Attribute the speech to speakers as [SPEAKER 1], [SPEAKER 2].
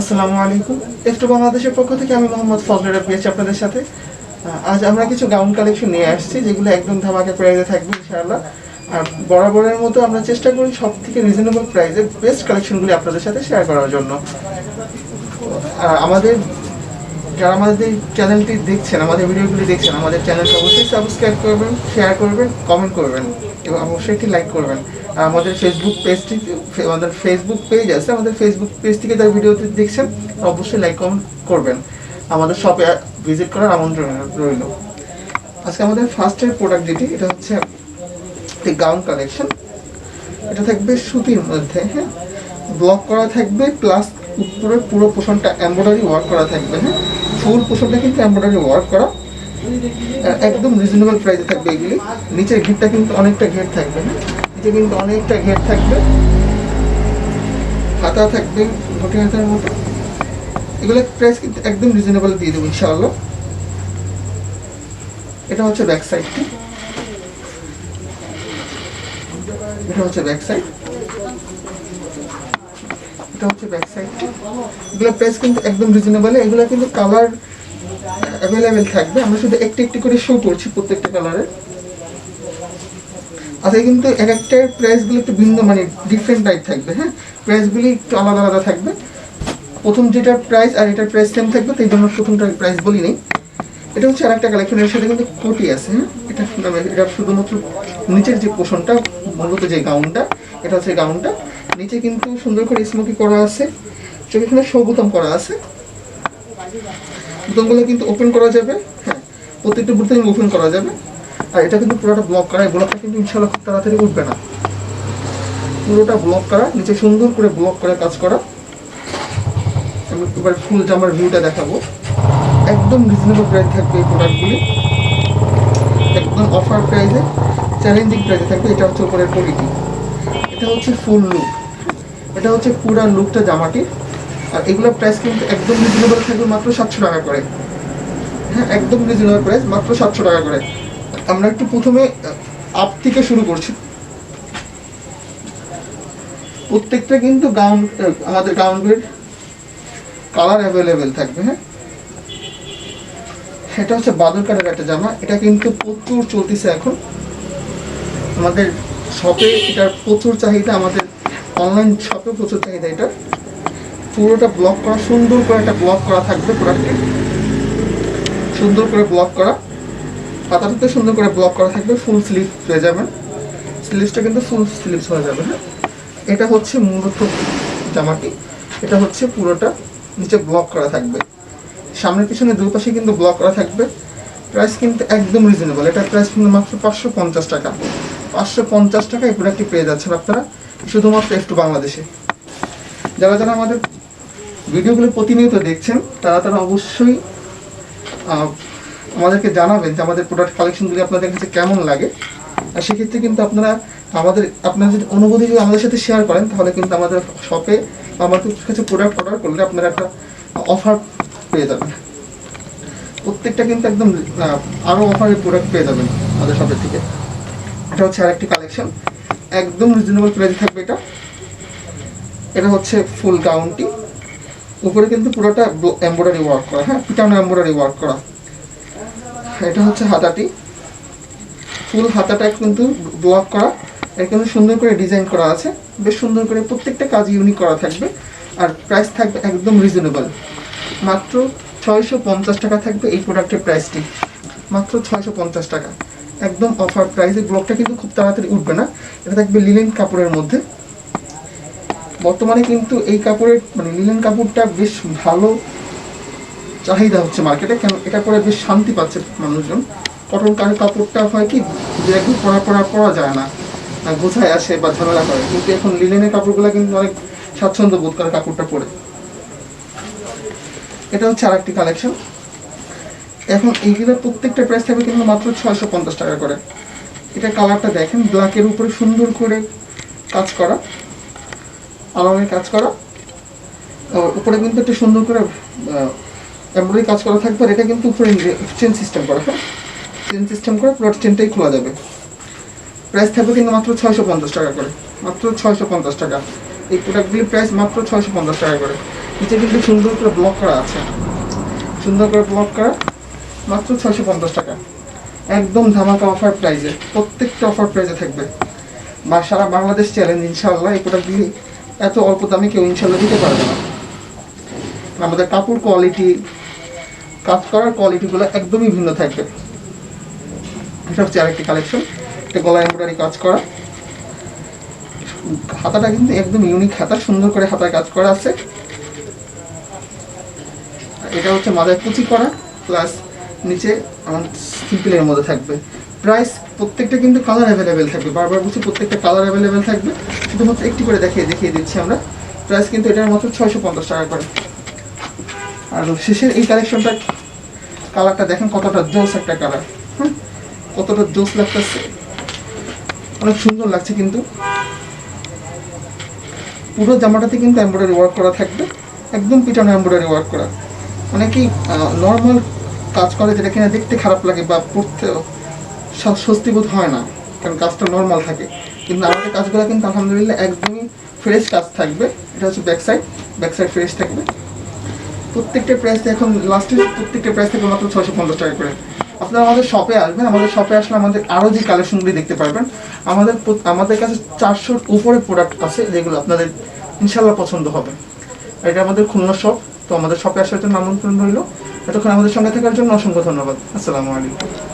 [SPEAKER 1] আসসালামু আলাইকুম। একটু বাংলাদেশের পক্ষ থেকে আমি মোহাম্মদ ফজলেরা পেয়েছি আপনাদের সাথে। আজ আমরা কিছু গাউন কালেকশন নিয়ে আসছি, যেগুলো একদম ধামাকা প্রাইজে থাকবে ইনশাআল্লাহ। আর বরাবরের মতো আমরা চেষ্টা করি সব থেকে রিজনেবল প্রাইসে বেস্ট কালেকশনগুলি আপনাদের সাথে শেয়ার করার জন্য। আর আমাদের যারা আমাদের চ্যানেলটি দেখছেন, আমাদের ভিডিওগুলি দেখছেন, আমাদের চ্যানেলটি অবশ্যই সাবস্ক্রাইব করবেন শেয়ার করবেন কমেন্ট করবেন। এবং অবশ্যই একটি লাইক করবেন। আমাদের ফেসবুক পেজটি আমাদের ফেসবুক পেজ আছে, আমাদের ফেসবুক পেজ থেকে যারা ভিডিওটি দেখছেন, অবশ্যই লাইক কমেন্ট করবেন। আমাদের শপে ভিজিট করার আমন্ত্রণ রইল। আজকে আমাদের ফার্স্টের প্রোডাক্ট যেটি, এটা হচ্ছে একটি গাউন কালেকশন এটা থাকবে সুতির মধ্যে হ্যাঁ? ব্লক করা থাকবে প্লাস উপরে পুরো পোষণটা এমব্রয়ডারি ওয়ার্ক করা থাকবে হ্যাঁ? ফুল পোষণটা কিন্তু এমব্রয়ডারি ওয়ার্ক করা। একদম রিজনেবল প্রাইসে থাকবে এগুলি। নিচের ঘেরটা কিন্তু অনেকটা ঘের থাকবে হ্যাঁ নিচে কিন্তু অনেকটা ঘের থাকবে। হাতা থাকবে, ঘটি হাতার মতো। এগুলো প্রাইস কিন্তু একদম রিজনেবল দিয়ে দেবো, ইনশাআল্লাহ। এটা হচ্ছে ব্যাক সাইডটি এটা হচ্ছে ব্যাক সাইড এটা হচ্ছে ব্যাক সাইডটি এগুলো প্রাইস কিন্তু একদম রিজনেবল এগুলো কিন্তু কালার অ্যাভেলেবেল থাকবে। আমরা শুধু একটি একটি করে শো করছি প্রত্যেকটা কালারের আচ্ছা কিন্তু এক একটার প্রাইসগুলো একটু ভিন্ন মানে ডিফারেন্ট টাইপ থাকবে হ্যাঁ? প্রাইসগুলি একটু আলাদা আলাদা থাকবে। প্রথম যেটার প্রাইস আর এটার প্রাইস সেম থাকবে, তো এই জন্য প্রথমটার প্রাইস বলি নেই। এটা হচ্ছে আরেকটা কালেকশন এর সাথে কিন্তু কোটি আছে হ্যাঁ? এটা এটা শুধুমাত্র নিচের যে পোষণটা মূলত যে গাউনটা এটা হচ্ছে গাউনটা নিচে কিন্তু সুন্দর করে স্মোকি করা আছে। এখানে সৌ করা আছে। বোতামগুলো কিন্তু ওপেন করা যাবে হ্যাঁ প্রত্যেকটা বোতাম ওপেন করা যাবে। আর এটা কিন্তু পুরোটা ব্লক করা ব্লকটা কিন্তু ইনশাল্লাহ খুব তাড়াতাড়ি উঠবে না। পুরোটা ব্লক করা, নিচে সুন্দর করে ব্লক করে কাজ করা। আমি এবার ফুল জামার ভিউটা দেখাবো। একদম রিজনেবল প্রাইস থাকবে এই প্রোডাক্টগুলি একদম অফার প্রাইসে চ্যালেঞ্জিং প্রাইসে থাকবে, এটা হচ্ছে উপরের কোয়ালিটি এটা হচ্ছে ফুল লুক এটা হচ্ছে পুরা লুকটা জামাটির। আর এগুলোর প্রাইস কিন্তু একদম রিজনেবল থাকবে মাত্র সাতশো টাকা করে। হ্যাঁ একদম রিজনেবল প্রাইস মাত্র সাতশো টাকা করে। আমরা একটু প্রথমে আপ থেকে শুরু করছি। প্রত্যেকটা কিন্তু গাউন আমাদের গাউনগুলির কালার অ্যাভেলেবেল থাকবে হ্যাঁ? এটা হচ্ছে বাদল কালার একটা জামা। এটা কিন্তু প্রচুর চলতেছে এখন। আমাদের শপে এটার প্রচুর চাহিদা, আমাদের অনলাইন শপে প্রচুর চাহিদা এটা পুরোটা ব্লক করা, সুন্দর করে একটা ব্লক করা থাকবে প্রোডাক্টটি সুন্দর করে ব্লক করা। পাতাটাতে সুন্দর করে ব্লক করা থাকবে ফুল স্লিপ হয়ে যাবে। স্লিভসটা কিন্তু ফুল স্লিভস হয়ে যাবে হ্যাঁ? এটা হচ্ছে মূলত জামাটি। এটা হচ্ছে পুরোটা নিচে ব্লক করা থাকবে। সামনের পিছনে দুই পাশে কিন্তু ব্লক করা থাকবে। প্রাইস কিন্তু একদম রিজনেবল এটা প্রাইস কিন্তু মাত্র পাঁচশো পঞ্চাশ টাকা। পাঁচশো পঞ্চাশ টাকা এই প্রোডাক্টটি পেয়ে যাচ্ছেন আপনারা, শুধুমাত্র একটু বাংলাদেশে। যারা যারা আমাদের ভিডিওগুলো প্রতিনিয়ত দেখছেন, তারা তারা অবশ্যই আমাদেরকে জানাবেন যে আমাদের প্রোডাক্ট কালেকশনগুলি আপনাদের কাছে কেমন লাগে। আর সেক্ষেত্রে কিন্তু আপনারা আমাদের, আপনারা যদি অনুভূতি যদি আমাদের সাথে শেয়ার করেন, তাহলে কিন্তু আমাদের শপে আমাদের কাছে প্রোডাক্ট অর্ডার করলে আপনারা একটা অফার পেয়ে যাবেন। প্রত্যেকটা কিন্তু একদম আরও অফারের প্রোডাক্ট পেয়ে যাবেন আমাদের শপের থেকে। এটা হচ্ছে আরেকটি কালেকশন একদম রিজনেবল প্রাইস থাকবে এটা। এটা হচ্ছে ফুল গাউনটি উপরে কিন্তু পুরোটা এমব্রয়ডারি ওয়ার্ক করা হ্যাঁ পিটানো এমব্রয়ডারি ওয়ার্ক করা। এটা হচ্ছে হাতাটি। ফুল হাতাটা কিন্তু ব্লক করা, এটা কিন্তু সুন্দর করে ডিজাইন করা আছে। বেশ সুন্দর করে প্রত্যেকটা কাজ ইউনিক করা থাকবে, আর প্রাইস থাকবে একদম রিজনেবল মাত্র ছয়শো পঞ্চাশ টাকা থাকবে এই প্রোডাক্টের প্রাইসটি মাত্র ছয়শো পঞ্চাশ টাকা। একদম অফার প্রাইসে ব্লকটা কিন্তু খুব তাড়াতাড়ি উঠবে না। এটা থাকবে লিলেন কাপড়ের মধ্যে। বর্তমানে কিন্তু এই কাপড়ের মানে লিলেন কাপড়টা বেশ ভালো চাহিদা হচ্ছে মার্কেটে কেন, এটা পরে বেশ শান্তি পাচ্ছে মানুষজন। কটন কাপড়টা হয় কি যে একদম পরা পরা পরা যায় না আর গোছায় আসে বা ঝামেলা করে। কিন্তু এখন লিলেনের কাপড়গুলো কিন্তু অনেক স্বাচ্ছন্দ্য বোধ করে কাপড়টা পরে। এটা হচ্ছে আরেকটি কালেকশন এখন এইগুলোর প্রত্যেকটা প্রাইস থাকবে কিন্তু মাত্র ছয়শো পঞ্চাশ টাকা করে। এটা কালারটা দেখেন ব্ল্যাকের উপরে সুন্দর করে কাজ করা। আলমের কাজ করা। উপরে কিন্তু একটা সুন্দর করে এমব্রয়ডারি কাজ করা থাকবে এটা কিন্তু উপরে চেন সিস্টেম করা হ্যাঁ? চেন সিস্টেম করে পুরো চেনটাই খোলা যাবে। প্রাইস থাকবে কিন্তু মাত্র ছয়শো পঞ্চাশ টাকা করে, মাত্র ছয়শো পঞ্চাশ টাকা। এই প্রোডাক্টগুলির প্রাইস মাত্র ছয়শো পঞ্চাশ টাকা করে। নিচে কিন্তু সুন্দর করে ব্লক করা আছে। সুন্দর করে ব্লক করা, মাত্র ছয়শো পঞ্চাশ টাকা। একদম ধামাকা অফার প্রাইজে প্রত্যেকটা অফার প্রাইজে থাকবে। বা সারা বাংলাদেশ চ্যালেঞ্জ ইনশাআল্লাহ এই প্রোডাক্টগুলি এত অল্প দামে কেউ ইনশাল্লাহ দিতে পারবে না। আমাদের কাপড় কোয়ালিটি কাজ করার কোয়ালিটিগুলো একদমই ভিন্ন থাকবে এটা হচ্ছে আরেকটি কালেকশন এটা গলা এমব্রয়ডারি কাজ করা। হাতাটা কিন্তু একদম ইউনিক হাতা, সুন্দর করে হাতায় কাজ করা আছে। এটা হচ্ছে মাথায় কুচি করা প্লাস নিচে আমার সিম্পলের মধ্যে থাকবে। প্রাইস প্রত্যেকটা কিন্তু কালার অ্যাভেলেবেল থাকবে। বারবার বলছি প্রত্যেকটা কালার অ্যাভেলেবেল থাকবে। শুধুমাত্র একটি করে দেখিয়ে দেখিয়ে দিচ্ছি আমরা। প্রাইস কিন্তু এটার মাত্র ছয়শো পঞ্চাশ টাকা করে। আর শেষের এই কালেকশনটা কালারটা দেখেন কতটা জোস একটা কালার হ্যাঁ কতটা জোস লাগতেছে। অনেক সুন্দর লাগছে কিন্তু। পুরো জামাটাতে কিন্তু এমব্রয়ডারি ওয়ার্ক করা থাকবে। একদম পিটানো এমব্রয়ডারি ওয়ার্ক করা। অনেকেই নর্মাল কাজ করে যেটা কিনা দেখতে খারাপ লাগে বা পড়তে সব স্বস্তিবোধ হয় না, কারণ কাজটা নর্মাল থাকে। কিন্তু আমাদের কাজগুলো কিন্তু আলহামদুলিল্লাহ একদমই ফ্রেশ কাজ থাকবে। এটা হচ্ছে back side back side fresh থাকবে। প্রত্যেকটা প্রাইস এখন লাস্টের প্রত্যেকটা প্রাইস থেকে মাত্র ছয়শো পঞ্চাশ টাকা করে। আপনারা আমাদের শপে আসবেন, আমাদের শপে আসলে আমাদের আরও যে কালেকশনগুলি দেখতে পারবেন, আমাদের আমাদের কাছে চারশোর উপরে প্রোডাক্ট আছে যেগুলো আপনাদের ইনশাল্লাহ পছন্দ হবে। এটা আমাদের খুলনা শপ তো আমাদের শপে আসার জন্য আমন্ত্রণ রইল। এতক্ষণ আমাদের সঙ্গে থাকার জন্য অসংখ্য ধন্যবাদ। আসসালামু আলাইকুম।